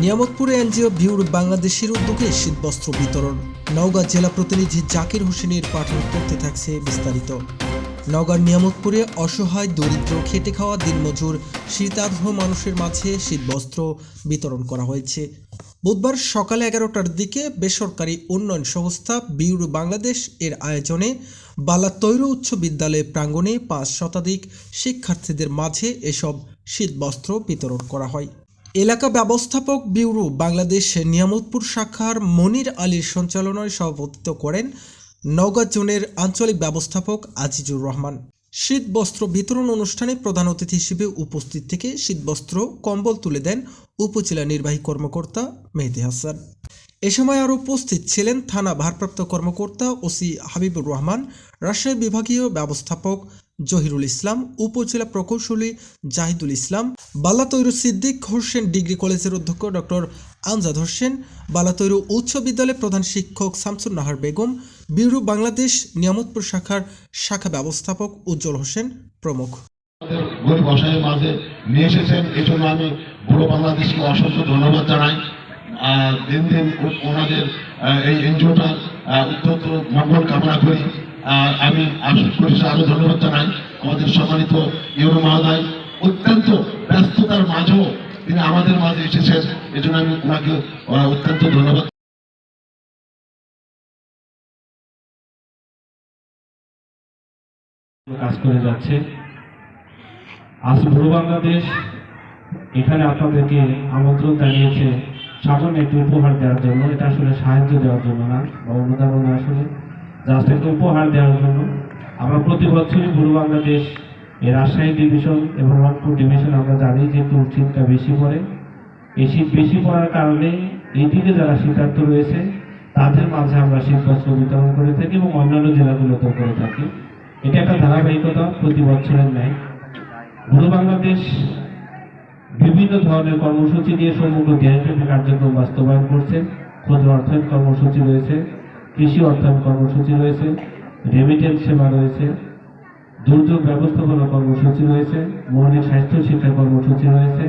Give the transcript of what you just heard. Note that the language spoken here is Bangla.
নিয়ামতপুরে এনজিও ভিউর বাংলাদেশের উদ্যোগে শীতবস্ত্র বিতরণ। নওগাঁ জেলা প্রতিনিধি জাকির হোসেনের পাঠন করতে থাকছে বিস্তারিত। নগর নিয়ামতপুরে অসহায়, দরিদ্র, খেটে খাওয়া দিনমজুর শীতার্ধ মানুষের মাঝে শীতবস্ত্র বিতরণ করা হয়েছে। বুধবার সকালে এগারোটার দিকে বেসরকারি উন্নয়ন সংস্থা বিউরো বাংলাদেশ এর আয়োজনে বালা তৈর উচ্চ বিদ্যালয় প্রাঙ্গণে পাঁচ শতাধিক শিক্ষার্থীদের মাঝে এসব শীতবস্ত্র বিতরণ করা হয়। এলাকা ব্যবস্থাপক ব্যুরো বাংলাদেশ নিয়ামতপুর শাখার মনির আলীর সঞ্চালনায় সভাপতিত্ব করেন নওগাঁ জোনের আঞ্চলিক ব্যবস্থাপক আজিজুর রহমান। শীত বস্ত্র বিতরণ অনুষ্ঠানে প্রধান অতিথি হিসেবে উপস্থিত থেকে শীতবস্ত্র, কম্বল তুলে দেন উপজেলা নির্বাহী কর্মকর্তা মেহেদি হাসান। এ সময় আরও উপস্থিত ছিলেন থানা ভারপ্রাপ্ত কর্মকর্তা ওসি হাবিবুর রহমান, রাজশাহী বিভাগীয় ব্যবস্থাপক জহিরুল ইসলাম, উপজেলা প্রকৌশলী জাহিদুল ইসলাম, বালাতৈরু সিদ্দিক হোসেন ডিগ্রি কলেজের অধ্যক্ষ ডক্টর আমজাদ হোসেন, বালাতৈরু উচ্চ বিদ্যালয়ের প্রধান শিক্ষক শামসুন নাহার বেগম ব্যুরো বাংলাদেশ নিয়ামতপুর শাখার শাখা ব্যবস্থাপক উজ্জ্বল হোসেন প্রমুখ। গরিব এই জন্য দিন দিন ওনাদের এই এনজিওটার অত্যন্ত মঙ্গল কামনা করি। আমি করিস আরও ধন্যবাদ জানাই। আমাদের সম্মানিত ইউরো মহোদয়, অত্যন্ত ব্যস্ততার মাঝেও তিনি আমাদের মাঝে এসেছেন। এই জন্য আমি ওনাকে অত্যন্ত ধন্যবাদ। কাজ করে যাচ্ছে। আজ পূর্ব বাংলাদেশ এখানে আপনাদেরকে আমন্ত্রণ জানিয়েছে সামান্য একটি উপহার দেওয়ার জন্য। এটা আসলে সাহায্য দেওয়ার জন্য না, বা অনুদান আসলে। একটা উপহার দেওয়ার জন্য আমরা প্রতি বছরই পূর্ব বাংলাদেশ এই রাজশাহী ডিভিশন এবং রংপুর ডিভিশন আমরা জানি যে একটু শীতটা বেশি পড়ে। এই শীত বেশি পড়ার কারণে এই দিকে যারা শীতার্থ রয়েছে, তাদের মাঝে আমরা শীত বস্ত্র বিতরণ করে থাকি এবং অন্যান্য জেলাগুলোতেও করে থাকি। এটা একটা ধারাবাহিকতা, প্রতি বছরের ন্যায়। পূর্ব বাংলাদেশ বিভিন্ন ধরনের কর্মসূচি দিয়ে সমগ্র দেশব্যাপী কার্যক্রম বাস্তবায়ন করছে। ক্ষুদ্র অর্থায়ন কর্মসূচি রয়েছে। কৃষি অর্থায়ন কর্মসূচি রয়েছে রেমিটেন্স সেবা রয়েছে, দুর্যোগ ব্যবস্থাপনা কর্মসূচি রয়েছে, মৌলিক স্বাস্থ্য শিক্ষা কর্মসূচি রয়েছে